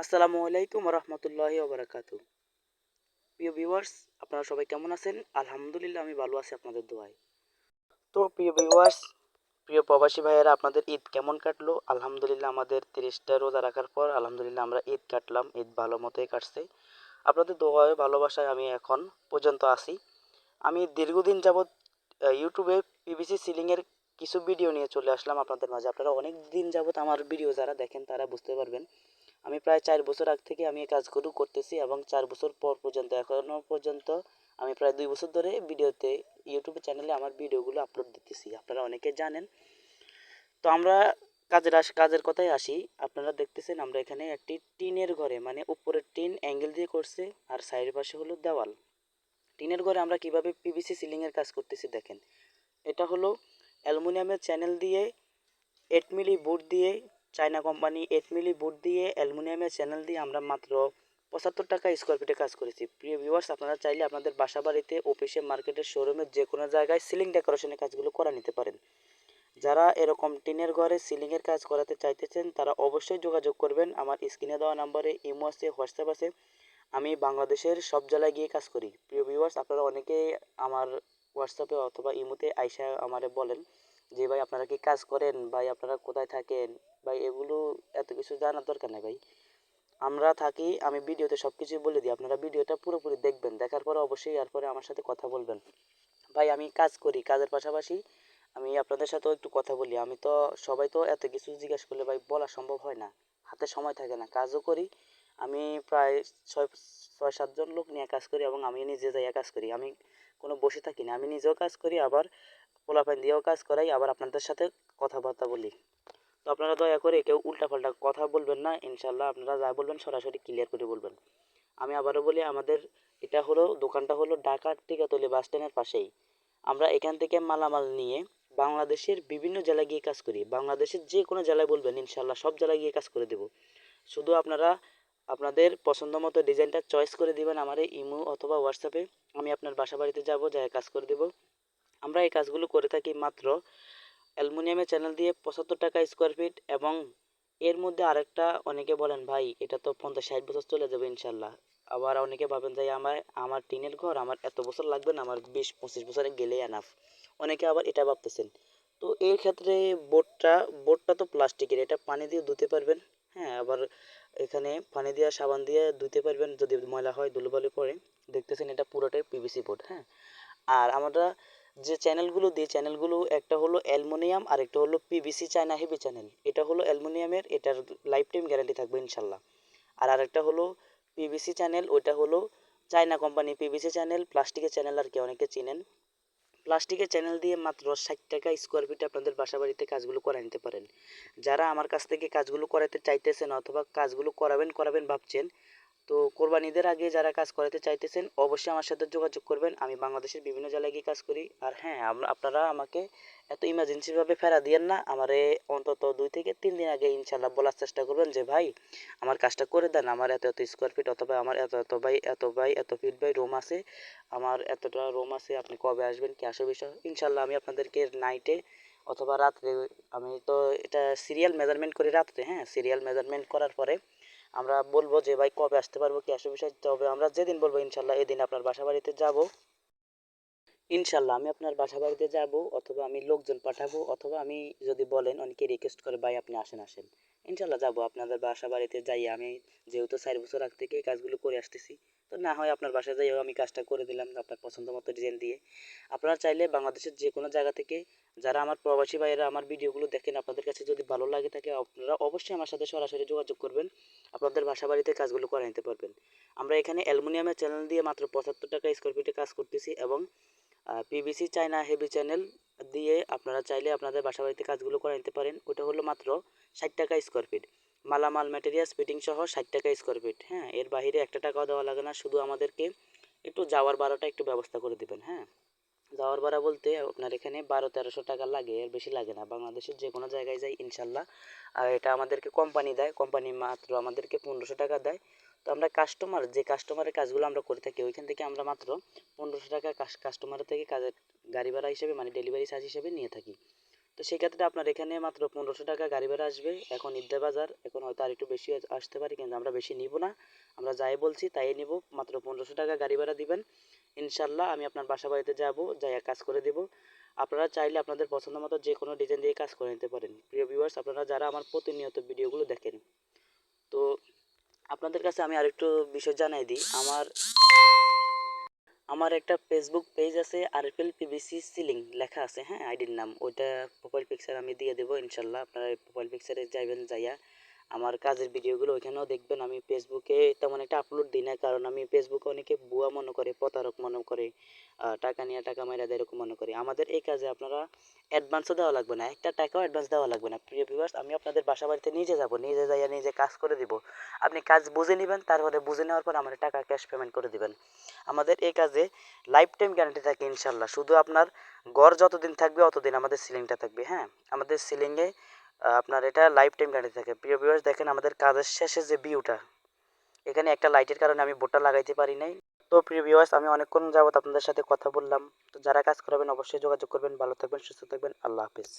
আসসালামু আলাইকুম রহমতুল্লাহি ওবরাকাতু প্রিয় ভিউয়ার্স আপনারা সবাই কেমন আছেন? আলহামদুলিল্লাহ, আমি ভালো আছি আপনাদের দোয়ায়। তো প্রিয় ভিউয়ার্স প্রিয় প্রবাসী ভাইয়েরা, আপনাদের ঈদ কেমন কাটলো? আলহামদুলিল্লাহ, আমাদের তিরিশটা রোজা রাখার পর আলহামদুলিল্লাহ, আমরা ঈদ কাটলাম। ঈদ ভালো মতোই কাটছে। আপনাদের দোয়ায় ভালোবাসায় আমি এখন পর্যন্ত আছি। আমি দীর্ঘদিন যাবৎ ইউটিউবে পিভিসি সিলিংয়ের কিছু ভিডিও নিয়ে চলে আসলাম আপনাদের মাঝে। আপনারা অনেক দিন যাবৎ আমার ভিডিও যারা দেখেন, তারা বুঝতে পারবেন আমি প্রায় চার বছর আগ থেকে আমি এই কাজগুলো করতেছি এবং চার বছর পর পর্যন্ত এখনও পর্যন্ত আমি প্রায় দুই বছর ধরে ভিডিওতে ইউটিউব চ্যানেলে আমার ভিডিওগুলো আপলোড দিতেছি। আপনারা অনেকে জানেন। তো আমরা কাজের আস, কাজের কথায় আসি। আপনারা দেখতেছেন আমরা এখানে একটি টিনের ঘরে মানে উপরের টিন অ্যাঙ্গেল দিয়ে করছে আর সাইডের পাশে হলো দেওয়াল। টিনের ঘরে আমরা কীভাবে পিভিসি সিলিংয়ের কাজ করতেছি দেখেন। এটা হলো অ্যালুমিনিয়ামের চ্যানেল দিয়ে এইট মিলি বুট দিয়ে China company eight milli boot দিয়ে অ্যালুমিনিয়ামের চ্যানেল দিয়ে আমরা মাত্র পঁচাত্তর টাকা স্কোয়ার ফিটে কাজ করেছি। প্রিয় ভিউয়ার্স আপনারা চাইলে আপনাদের বাসা বাড়িতে অফিসে মার্কেটের শোরুমের যে কোনো জায়গায় সিলিং ডেকোরেশনের কাজগুলো করা নিতে পারেন। যারা এরকম টিনের ঘরে সিলিংয়ের কাজ করাতে চাইতেছেন, তারা অবশ্যই যোগাযোগ করবেন। আমার স্ক্রিনে দেওয়া নাম্বারে ইমো আছে, হোয়াটসঅ্যাপ আছে। আমি বাংলাদেশের সব জেলায় গিয়ে কাজ করি। প্রিয় ভিউয়ার্স আপনারা অনেকেই আমার হোয়াটসঅ্যাপে অথবা ইমোতে আইসা আমারে বলেন। যে, ভাই, আপনারা কি কাজ করেন? ভাই, আপনারা কোথায় থাকেন? ভাই, এগুলো এত কিছু জানার দরকার নেই, ভাই। আমরা থাকি, আমি ভিডিওতে সব কিছুই বলে দিই। আপনারা ভিডিওটা পুরোপুরি দেখবেন, দেখার পরে অবশ্যই এরপরে আমার সাথে কথা বলবেন। ভাই, আমি কাজ করি, কাজের পাশাপাশি আমি আপনাদের সাথেও একটু কথা বলি। আমি তো, সবাই তো এত কিছু জিজ্ঞাসা করলে, ভাই, বলা সম্ভব হয় না। হাতে সময় থাকে না। কাজও করি, আমি প্রায় ছয় ছয়, সাতজন লোক নিয়ে কাজ করি এবং আমি নিজে যাইয়া কাজ করি। আমি কোনো বসে থাকি না। আমি নিজেও কাজ করি, আবার পোলাপাইন দিয়েও কাজ করাই, আবার আপনাদের সাথে কথাবার্তা বলি। তো আপনারা দয়া করে কেউ উল্টাপাল্টা কথা বলবেন না, ইনশাল্লাহ আপনারা যা বলবেন সরাসরি ক্লিয়ার করে বলবেন। আমি আবারও বলি, আমাদের এটা হলো, দোকানটা হলো ঢাকা টিকাতলি বাস স্ট্যান্ডের পাশেই। আমরা এখান থেকে মালামাল নিয়ে বাংলাদেশের বিভিন্ন জেলায় গিয়ে কাজ করি। বাংলাদেশের যে কোনো জেলায় বলবেন, ইনশাল্লাহ সব জেলায় গিয়ে কাজ করে দেব। শুধু আপনারা আপনাদের পছন্দ মতো ডিজাইনটা চয়েস করে দিবেন আমার ইমো অথবা হোয়াটসঅ্যাপে আমি আপনার বাসা বাড়িতে যাব যাই কাজ করে দেব। আমরা এই কাজগুলো করে থাকি মাত্র অ্যালুমিনিয়ামের চ্যানেল দিয়ে পঁচাত্তর টাকা স্কোয়ার ফিট এবং এর মধ্যে আরেকটা অনেকে বলেন, ভাই, এটা তো পঞ্চাশ ষাট বছর চলে যাবে ইনশাল্লাহ। আবার অনেকে ভাবেন যে, আমার আমার টিনের ঘর আমার এত বছর লাগবে না, আমার বিশ পঁচিশ বছরে গেলেই এনাফ অনেকে আবার এটা ভাবতেছেন। তো এই ক্ষেত্রে বোটটা বোটটা তো প্লাস্টিকের, এটা পানি দিয়ে ধুতে পারবেন। হ্যাঁ আবার এখানে পানি দিয়ে সাবান দিয়ে ধুতে পারবেন যদি ময়লা হয়, ধুলোবালি পড়ে দেখতেছেন এটা পুরোটাই পিভিসি বোর্ড হ্যাঁ। আর আমরা যে চ্যানেলগুলো দিই চ্যানেলগুলো, একটা হলো অ্যালুমিনিয়াম আর একটা হলো পিভিসি চায়না হেভি চ্যানেল। এটা হলো অ্যালুমিনিয়ামের, এটার লাইফ টাইম গ্যারান্টি থাকবে ইনশাল্লাহ। আর আরেকটা হলো পিভিসি চ্যানেল, ওইটা হলো চায়না কোম্পানি পিভিসি চ্যানেল, প্লাস্টিকের চ্যানেল আর কি অনেকে চিনেন। প্লাস্টিকের চ্যানেল দিয়ে মাত্র ষাট টাকা স্কোয়ার ফিটে আপনাদের বাসা বাড়িতে কাজগুলো করে নিতে পারেন। যারা আমার কাছ থেকে কাজগুলো করাতে চাইতেছেন অথবা কাজগুলো করাবেন করাবেন ভাবছেন তো কোরবানিদের আগে যারা কাজ করাতে চাইতেছেন, অবশ্যই আমার সাথে যোগাযোগ করবেন। আমি বাংলাদেশের বিভিন্ন জেলায় গিয়ে কাজ করি। আর হ্যাঁ আপনারা আমাকে এত ইমার্জেন্সিভাবে ফেরা দিয়েন না। আমারে অন্তত দুই থেকে তিন দিন আগে ইনশাল্লাহ বলার চেষ্টা করবেন যে, ভাই, আমার কাজটা করে দেন। আমার এত এত স্কোয়ার ফিট অথবা আমার এত এত বাই এত বাই, এত ফিট বাই রুম আছে। আমার এতটা রুম আছে, আপনি কবে আসবেন, কি আসো বিষয় ইনশাল্লাহ আমি আপনাদেরকে নাইটে অথবা রাত্রে, আমি তো এটা সিরিয়াল মেজারমেন্ট করি রাত্রে হ্যাঁ? সিরিয়াল মেজারমেন্ট করার পরে আমরা বলব যে, ভাই, কবে আসতে পারব? কি আসো বিষয় তবে আমরা যেদিন বলব, ইনশাল্লাহ, এদিন আপনার বাসা বাড়িতে যাব। ইনশাল্লাহ, আমি আপনার বাসা বাড়িতে যাব অথবা আমি লোকজন পাঠাবো অথবা আমি যদি বলেন, অনেকে রিকোয়েস্ট করে, ভাই, আপনি আসেন আসেন। ইনশাল্লাহ যাব। আপনাদের বাসা বাড়িতে যাই আমি, যেহেতু চার বছর আগ থেকে এই কাজগুলো করে আসতেছি। তো না হয় আপনার বাসায় যাইও আমি কাজটা করে দিলাম আপনার পছন্দ মতো ডিজাইন দিয়ে। আপনারা চাইলে বাংলাদেশের যে কোনো জায়গা থেকে যারা আমার প্রবাসী ভাইয়েরা আমার ভিডিওগুলো দেখেন, আপনাদের কাছে যদি ভালো লাগে থাকে, আপনারা অবশ্যই আমার সাথে সরাসরি যোগাযোগ করবেন। আপনাদের বাসা বাড়িতে কাজগুলো করে নিতে পারবেন। আমরা এখানে অ্যালুমিনিয়ামের চ্যানেল দিয়ে মাত্র পঁচাত্তর টাকা স্কোয়ার ফিটে কাজ করতেছি এবং পিভিসি চায়না হেভি চ্যানেল দিয়ে আপনারা চাইলে আপনাদের বাসা বাড়িতে কাজগুলো করে নিতে পারেন। ওটা হলো মাত্র ষাট টাকা স্কোয়ার ফিট মালামাল ম্যাটেরিয়ালস ফিটিং সহ ষাট টাকা স্কোয়ার ফিট হ্যাঁ এর বাইরে একটা টাকাও দেওয়া লাগে না। শুধু আমাদেরকে একটু যাওয়ার ভাড়াটা একটু ব্যবস্থা করে দেবেন। হ্যাঁ। যাওয়ার ভাড়া বলতে আপনার এখানে বারো তেরোশো টাকা লাগে, এর বেশি লাগে না। বাংলাদেশের যে কোনো জায়গায় যাই, ইনশাল্লাহ। আর এটা আমাদেরকে কোম্পানি দেয় কোম্পানি মাত্র আমাদেরকে পনেরোশো টাকা দেয়। তো আমরা কাস্টমার যে কাস্টমারের কাজগুলো আমরা করে থাকি, ওইখান থেকে আমরা মাত্র পনেরোশো টাকা কাস্টমারের থেকে কাজের গাড়ি ভাড়া হিসেবে মানে ডেলিভারি চার্জ হিসেবে নিয়ে থাকি। তো সেই ক্ষেত্রে আপনার এখানে মাত্র পনেরোশো টাকা গাড়ি ভাড়া আসবে। এখন ঈদের বাজার, এখন হয়তো আর একটু বেশি আসতে পারে, কিন্তু আমরা বেশি নিব না। আমরা যাই বলছি তাই নিব। মাত্র পনেরোশো টাকা গাড়ি ভাড়া দিবেন। ইনশাল্লাহ আমি আপনার বাসা বাড়িতে যাব, যাই কাজ করে দেব। আপনারা চাইলে আপনাদের পছন্দ মতো যে কোনো ডিজাইন দিয়ে কাজ করে নিতে পারেন। প্রিয় ভিউয়ার্স আপনারা যারা আমার প্রতিনিয়ত ভিডিওগুলো দেখেন, তো আপনাদের কাছে আমি আরেকটু বিষয় জানাই দিই। আমার আমার একটা ফেসবুক পেজ আছে আরএফএল পিবিসি সিলিং লেখা আছে হ্যাঁ আইডির নাম। ওইটা প্রোফাইল পিকচার আমি দিয়ে দেবো, ইনশাল্লাহ। আপনারা প্রোফাইল পিকচারে যাইবেন, যাইয়া আমার কাজের ভিডিওগুলো ওইখানেও দেখবেন। আমি ফেসবুকে তেমন একটা আপলোড দিই না, কারণ আমি ফেসবুকে অনেকে ভুয়া মনে করে, প্রতারক মনে করে টাকা নিয়ে টাকা মাইরা দেয় এরকম মনে করে। আমাদের এই কাজে আপনারা অ্যাডভান্সও দেওয়া লাগবে না, একটা টাকাও অ্যাডভান্স দেওয়া লাগবে না। প্রিয় ভিউয়ার্স আমি আপনাদের বাসা বাড়িতে নিজে যাব, নিজে যাইয়া নিজে কাজ করে দিব। আপনি কাজ বুঝে নেবেন, তারপরে বুঝে নেওয়ার পর আমার টাকা ক্যাশ পেমেন্ট করে দিবেন। আমাদের এই কাজে লাইফ টাইম গ্যারান্টি থাকে ইনশাল্লাহ। শুধু আপনার গড় যতদিন থাকবে, অতদিন আমাদের সিলিংটা থাকবে হ্যাঁ? আমাদের সিলিংয়ে আপনার এটা লাইফ টাইম গ্যারান্টি থাকে। প্রিয় ভিউয়ার্স দেখেন আমাদের কাজের শেষে যে ভিউটা এখানে একটা লাইটের কারণে আমি বোর্ডটা লাগাইতে পারি নাই। তো প্রিয় ভিউয়ার্স আমি অনেকক্ষণ যাবত আপনাদের সাথে কথা বললাম। তো যারা কাজ করাবেন, অবশ্যই যোগাযোগ করবেন। ভালো থাকবেন, সুস্থ থাকবেন। আল্লাহ হাফিজ।